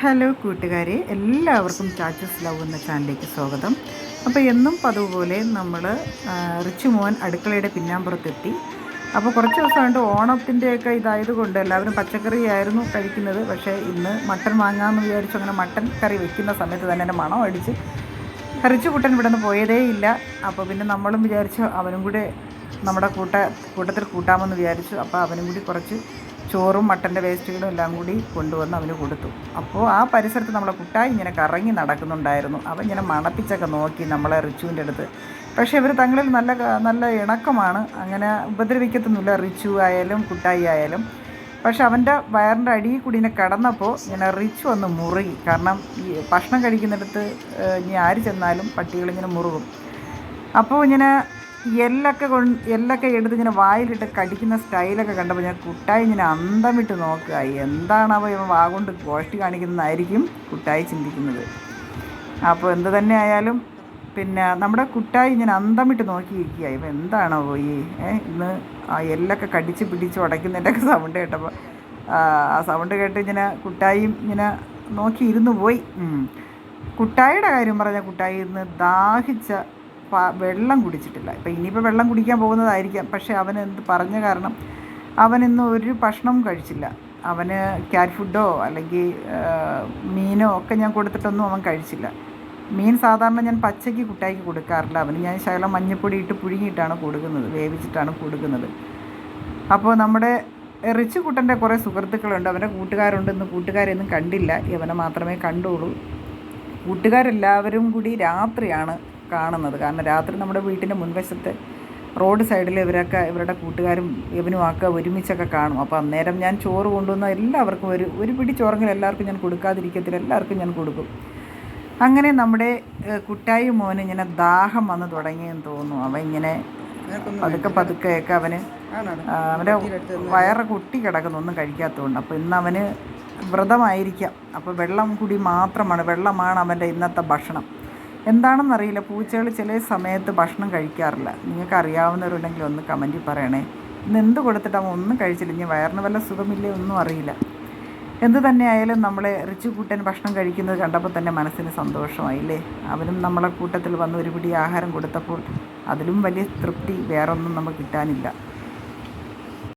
Hello കൂട്ടുകാരെ എല്ലാവർക്കും Chacha's love എന്ന ചാനലിലേക്ക് സ്വാഗതം. അപ്പോൾ എന്നും പതിവ് പോലെ നമ്മൾ റിച്ചു മോൻ അടുക്കളയുടെ പിന്നാമ്പുറത്തെത്തി. അപ്പോൾ കുറച്ച് ദിവസമായിട്ട് ഓണത്തിന്റെയൊക്കെ ഇതായതുകൊണ്ട് എല്ലാവരും പച്ചക്കറി ആയിരുന്നു കഴിക്കുന്നത്. പക്ഷേ ഇന്ന് മട്ടൻ വാങ്ങാമെന്ന് വിചാരിച്ചു അങ്ങനെ മട്ടൻ കറി വെക്കുന്ന സമയത്ത് തന്നെ എന്റെ മണം അടിച്ച് റിച്ചു കുട്ടൻ ഇവിടെ നിന്ന് പോയതേ ഇല്ല. അപ്പോൾ പിന്നെ നമ്മളും വിചാരിച്ചു അവനും കൂടെ നമ്മുടെ കൂട്ട കൂട്ടത്തിൽ കൂട്ടാമെന്ന് വിചാരിച്ചു. അപ്പോൾ അവനും കൂടി കുറച്ച് ചോറും മട്ടന്റെ വേസ്റ്റുകളും എല്ലാം കൂടി കൊണ്ടുവന്ന് അവന് കൊടുത്തു. അപ്പോൾ ആ പരിസരത്ത് നമ്മളെ കുട്ടായി ഇങ്ങനെ കറങ്ങി നടക്കുന്നുണ്ടായിരുന്നു. അവൻ ഇങ്ങനെ മണപ്പിച്ചൊക്കെ നോക്കി നമ്മളെ റിച്ചുവിന്റെ അടുത്ത്. പക്ഷേ ഇവർ തങ്ങളിൽ നല്ല നല്ല ഇണക്കമാണ്. അങ്ങനെ ഉപദ്രവിക്കത്തൊന്നുമില്ല. റിച്ചു ആയാലും കുട്ടായി ആയാലും. പക്ഷെ അവന്റെ വയറിന്റെ അടിയിൽ കൂടി ഇങ്ങനെ കിടന്നപ്പോൾ ഇങ്ങനെ റിച്ചു ഒന്ന് മുറുകി. കാരണം ഈ ഭക്ഷണം കഴിക്കുന്നിടത്ത് ഇനി ആര് ചെന്നാലും പട്ടികളിങ്ങനെ മുറുകും. അപ്പോൾ ഇങ്ങനെ എല്ലൊക്കെ കൊണ്ട് എല്ലൊക്കെ എടുത്ത് ഇങ്ങനെ വായിലിട്ട് കടിക്കുന്ന സ്റ്റൈലൊക്കെ കണ്ടപ്പോൾ ഞാൻ കുട്ടായി ഇങ്ങനെ അന്തം വിട്ട് നോക്കുക. എന്താണാവോ ഇവൻ വാ കൊണ്ട് ഗോഷ്ടി കാണിക്കുന്നതായിരിക്കും കുട്ടായി ചിന്തിക്കുന്നത്. അപ്പോൾ എന്ത് തന്നെ ആയാലും പിന്നെ നമ്മുടെ കുട്ടായി ഇങ്ങനെ അന്തം വിട്ട് നോക്കിയിരിക്കുക ഇപ്പം എന്താണോ പോയി ഇന്ന് ആ എല്ലൊക്കെ കടിച്ച് പിടിച്ച് ഉടയ്ക്കുന്നതിന്റെയൊക്കെ സൗണ്ട് കേട്ടപ്പോൾ ആ സൗണ്ട് കേട്ട് ഇങ്ങനെ കുട്ടായും ഇങ്ങനെ നോക്കിയിരുന്നു പോയി. കുട്ടായിയുടെ കാര്യം പറഞ്ഞാൽ കുട്ടായി ഇന്ന് ദാഹിച്ച വെള്ളം കുടിച്ചിട്ടില്ല. ഇപ്പം ഇനിയിപ്പോൾ വെള്ളം കുടിക്കാൻ പോകുന്നതായിരിക്കാം. പക്ഷേ അവൻ എന്ത് പറഞ്ഞ കാരണം അവനിന്ന് ഒരു ഭക്ഷണവും കഴിച്ചില്ല. അവന് ക്യാറ്റ് ഫുഡോ അല്ലെങ്കിൽ മീനോ ഒക്കെ ഞാൻ കൊടുത്തിട്ടൊന്നും അവൻ കഴിച്ചില്ല. മീൻ സാധാരണ ഞാൻ പച്ചയ്ക്ക് കുട്ടായിക്ക് കൊടുക്കാറില്ല അവന്. ഞാൻ ശകലം മഞ്ഞപ്പൊടി ഇട്ട് പുഴുങ്ങിയിട്ടാണ് കൊടുക്കുന്നത് വേവിച്ചിട്ടാണ് കൊടുക്കുന്നത്. അപ്പോൾ നമ്മുടെ റിച്ച് കുട്ടന്റെ കുറേ സുഹൃത്തുക്കളുണ്ട്. അവന്റെ കൂട്ടുകാരുണ്ടെന്ന് കൂട്ടുകാരെയൊന്നും കണ്ടില്ല. ഇവനെ മാത്രമേ കണ്ടുള്ളൂ. കൂട്ടുകാരെല്ലാവരും കൂടി രാത്രിയാണ് കാണുന്നത്. കാരണം രാത്രി നമ്മുടെ വീട്ടിന്റെ മുൻവശത്ത് റോഡ് സൈഡിൽ ഇവരൊക്കെ ഇവരുടെ കൂട്ടുകാരും ഇവനും ഒക്കെ ഒരുമിച്ചൊക്കെ കാണും. അപ്പോൾ അന്നേരം ഞാൻ ചോറ് കൊണ്ടുവന്ന എല്ലാവർക്കും ഒരു ഒരു പിടി ചോറെങ്കിലും എല്ലാവർക്കും ഞാൻ കൊടുക്കാതിരിക്കത്തില്ല. എല്ലാവർക്കും ഞാൻ കൊടുക്കും. അങ്ങനെ നമ്മുടെ കുട്ടായി മോന് ഇങ്ങനെ ദാഹം വന്ന് തുടങ്ങിയെന്ന് തോന്നുന്നു. അവൻ ഇങ്ങനെ പതുക്കെ പതുക്കെയൊക്കെ അവന് അവന്റെ വയറ് കുട്ടി കിടക്കുന്നു. ഒന്നും കഴിക്കാത്തതുകൊണ്ട്. അപ്പോൾ ഇന്ന് അവന് വ്രതമായിരിക്കാം. അപ്പോൾ വെള്ളം കൂടി മാത്രമാണ്. വെള്ളമാണ് അവന്റെ ഇന്നത്തെ ഭക്ഷണം. എന്താണെന്നറിയില്ല. പൂച്ചകൾ ചില സമയത്ത് ഭക്ഷണം കഴിക്കാറില്ല. നിങ്ങൾക്ക് അറിയാവുന്നവരുണ്ടെങ്കിൽ ഒന്ന് കമന്റിൽ പറയണേ. ഇന്ന് എന്ത് കൊടുത്തിട്ട് അവൻ ഒന്നും കഴിച്ചില്ല. ഇനി വയറിന് വല്ല സുഖമില്ലേ ഒന്നും അറിയില്ല. എന്ത് തന്നെ ആയാലും നമ്മളെ റിച്ചു ഭക്ഷണം കഴിക്കുന്നത് കണ്ടപ്പോൾ തന്നെ മനസ്സിന് സന്തോഷമായില്ലേ? അവനും നമ്മളെ കൂട്ടത്തിൽ വന്ന് ഒരു പിടി ആഹാരം കൊടുത്തപ്പോൾ അതിലും വലിയ തൃപ്തി വേറൊന്നും നമുക്ക് കിട്ടാനില്ല.